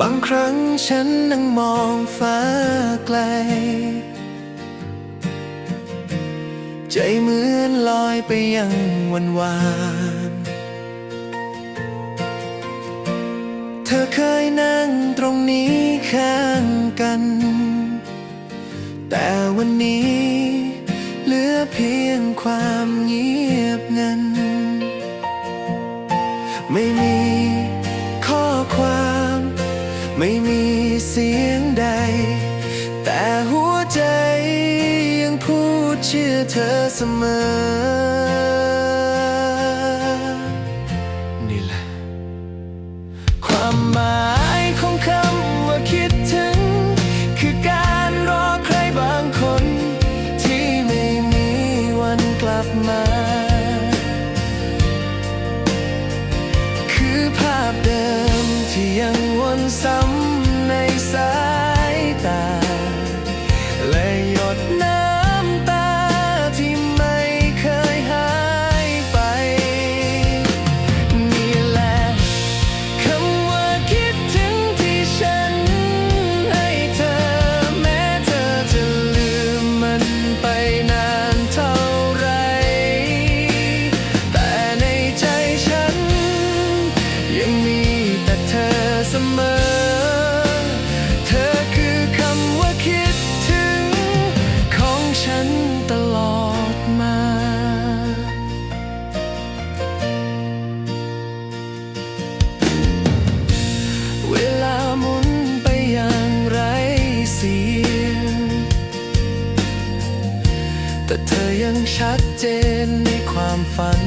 บางครั้งฉันนั่งมองฟ้าไกล ใจเหมือนลอยไปยังวันวาน เธอเคยนั่งตรงนี้ข้างกัน แต่วันนี้เหลือเพียงความเงียบงัน ไม่มี ไม่มีเสียงใด แต่หัวใจยังพูดเชื่อเธอเสมอ นี่แหละ ความหมายของคำว่าคิดถึง คือการรอใครบางคน ที่ไม่มีวันกลับมา คือภาพเดิมที่ยังวนซ้ำ ยังชัดเจนในความฝัน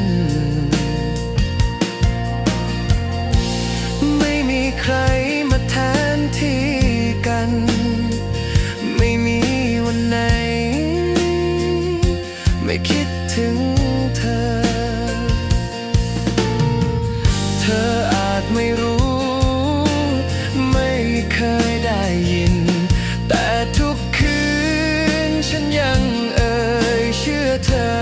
ไม่มีใครมาแทนที่กัน ไม่มีวันไหน ไม่คิดถึงเธอ เธออาจไม่รู้ไม่ เชื่อเธอ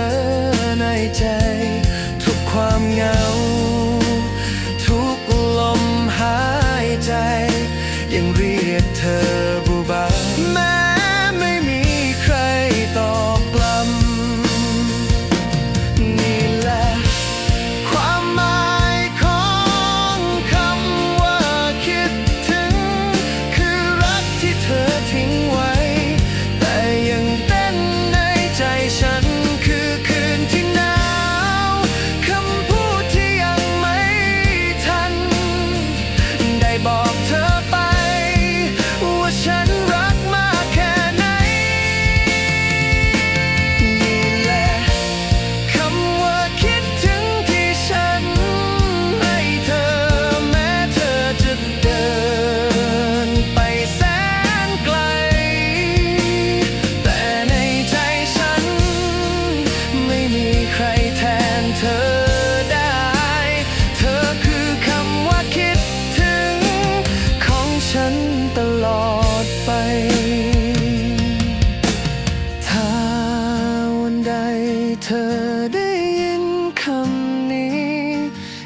เธอได้ยินคำนี้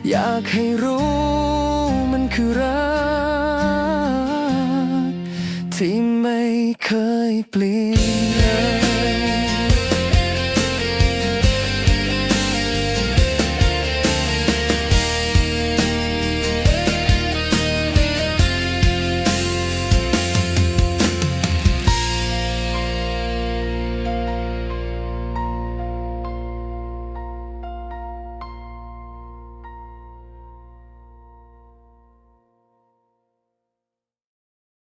อยากให้รู้มันคือรัก ที่ไม่เคยเปลี่ยน